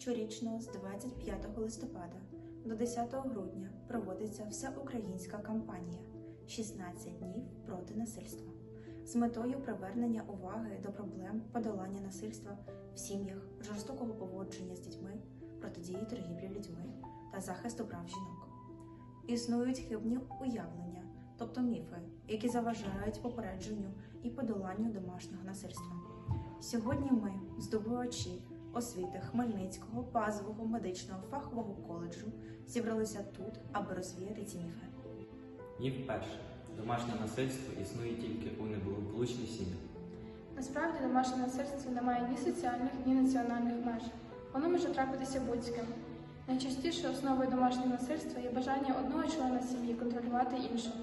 Щорічно з 25 листопада до 10 грудня проводиться всеукраїнська кампанія «16 днів проти насильства з метою привернення уваги до проблем подолання насильства в сім'ях, жорстокого поводження з дітьми, протидії торгівлі людьми та захисту прав жінок. Існують хибні уявлення, тобто міфи, які заважають попередженню і подоланню домашнього насильства. Сьогодні ми, здобувачі освіти Хмельницького базового медичного фахового коледжу, зібралися тут, аби розвіяти ці міфи. Міф перший. Домашнє насильство існує тільки у неблагополучних сім'ях. Насправді домашнє насильство не має ні соціальних, ні національних меж. Воно може трапитися будь-ким. Найчастіше основою домашнього насильства є бажання одного члена сім'ї контролювати іншого.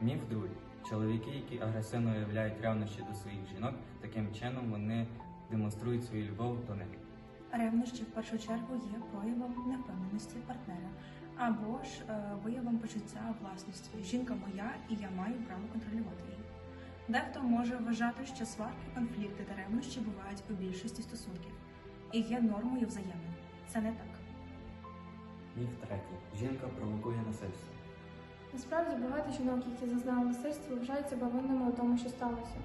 Міф другий. Чоловіки, які агресивно виявляють ревнощі до своїх жінок, таким чином вони демонструють свою любов до них. Ревнощі в першу чергу є проявом невпевненості партнера або ж е, виявом почуття власності. Жінка моя і я маю право контролювати її. Дехто може вважати, що сварки, конфлікти та ревнощі бувають у більшості стосунків і є нормою взаємин. Це не так. Міф третій. Жінка провокує насильство. Насправді багато жінок, які зазнали насильство, вважають себе винними у тому, що сталося.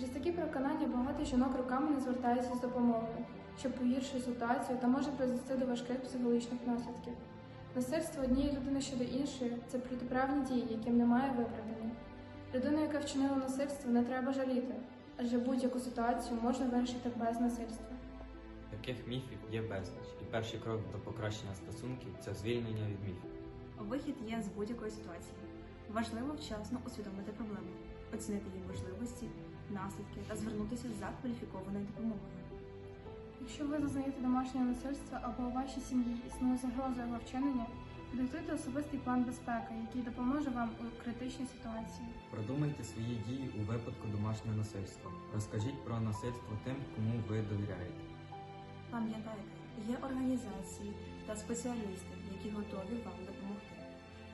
Через такі переконання багато жінок роками не звертаються з допомогою, що погіршує ситуацію та може призвести до важких психологічних наслідків. Насильство однієї людини щодо іншої це протиправні дії, яким немає виправдання. Людину, яка вчинила насильство, не треба жаліти, адже будь-яку ситуацію можна вирішити без насильства. Таких міфів є безліч, і перший крок до покращення стосунків це звільнення від міфів. Вихід є з будь-якої ситуації. Важливо вчасно усвідомити проблему, оцінити її можливості, наслідки та звернутися за кваліфікованою допомогою. Якщо ви зазнаєте домашнього насильства або у вашій сім'ї існує загроза його вчинення, підготуйте особистий план безпеки, який допоможе вам у критичній ситуації. Продумайте свої дії у випадку домашнього насильства. Розкажіть про насильство тим, кому ви довіряєте. Пам'ятайте, є організації та спеціалісти, які готові вам допомогти,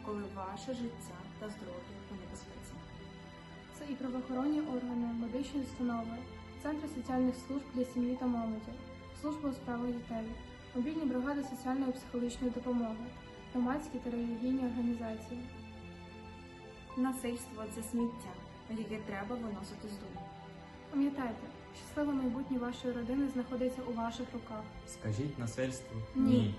коли ваше життя та здоров'я у небезпеці. Це і правоохоронні органи, медичні установи, центри соціальних служб для сім'ї та молоді, служба у справах дітей, мобільні бригади соціальної і психологічної допомоги, громадські та релігійні організації. Насильство це сміття, яке треба виносити з дому. Пам'ятайте, щасливе майбутнє вашої родини знаходиться у ваших руках. Скажіть насильству Ні.